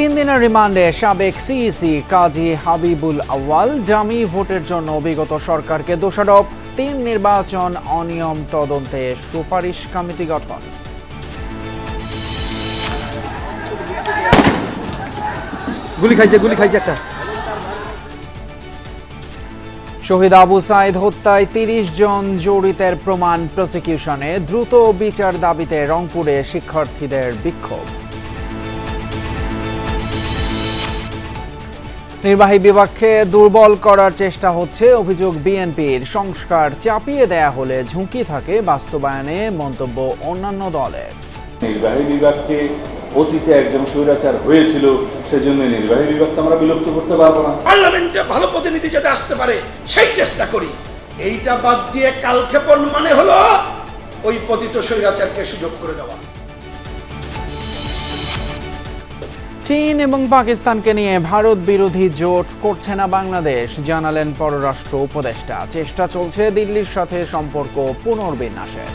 তিন দিনের রিমান্ডে সাবেক সিইসি কাজী হাবিবুল আউয়াল ডামি ভোটের জন্য বিগত সরকারকে দোষারোপ। তিন নির্বাচন অনিয়ম তদন্তে সুপারিশ কমিটি গঠন। গুলি খাইছে গুলি খাইছে একটা। শহীদ আবু সাইদ হত্যায় তিরিশ জন জড়িতের প্রমাণ প্রসিকিউশনে দ্রুত বিচার দাবিতে রংপুরে শিক্ষার্থীদের বিক্ষোভ। নির্বাহী বিভাগকে দুর্বল করার চেষ্টা হচ্ছে অভিযোগ বিএনপির। সংস্কার চাপিয়ে দেয়া হলে ঝুঁকি থাকে বাস্তবায়নে মন্তব্য অন্যান্য দলের। নির্বাহী বিভাগকে অতীতে একজন স্বৈরাচার হয়েছিল সেজন্য নির্বাহী বিভাগকে আমরা বিলুপ্ত করতে পারব না। পার্লামেন্টে ভালো প্রতিনিধি যাতে আসতে পারে সেই চেষ্টা করি। এইটা বাদ দিয়ে কালক্ষেপণ মানে হলো ওই পতিত স্বৈরাচারকে সুযোগ করে দেওয়া। চীন এবং পাকিস্তানকে নিয়ে ভারত বিরোধী জোট করছে না বাংলাদেশ, জানালেন পররাষ্ট্র উপদেষ্টা। চেষ্টা চলছে দিল্লির সাথে সম্পর্ক পুনর্বিন্যাসের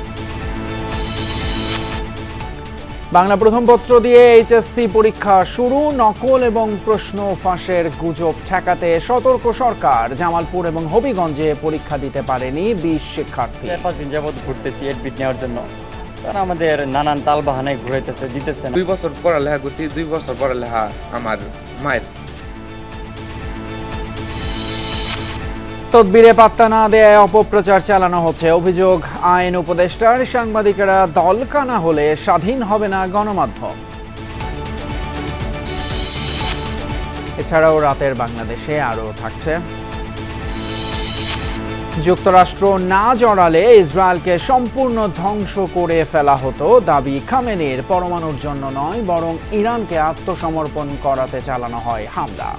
বাংলা প্রথম পত্র দিয়ে এইচএসসি পরীক্ষা শুরু, নকল এবং প্রশ্ন ফাঁসের গুজব ঠেকাতে সতর্ক সরকার। জামালপুর এবং হবিগঞ্জে পরীক্ষা দিতে পারেনি বিশ শিক্ষার্থী। পাঁচ দিন যাবৎ ঘুরতেছি এডমিট নেওয়ার জন্য। তারা আমাদের নানান তাল বাহানায় ঘুরাইতেছে দিতেছে দুই বছর পড়ালেখা করছি দুই বছর পড়ালেখা আমার মায়ের। তদবিরে পাত্তা না দেয় অপপ্রচার চালানো হচ্ছে। অভিযোগ আইন উপদেষ্টার সাংবাদিকেরা দল কানা হলে স্বাধীন হবে না গণমাধ্যম। এছাড়াও রাতের বাংলাদেশে আরও থাকছে। যুক্তরাষ্ট্র না জড়ালে ইসরায়েলকে সম্পূর্ণ ধ্বংস করে ফেলা হতো। দাবি খামেনির, পরমাণুর জন্য নয়, বরং ইরানকে আত্মসমর্পণ করাতে চালানো হয় হামলা।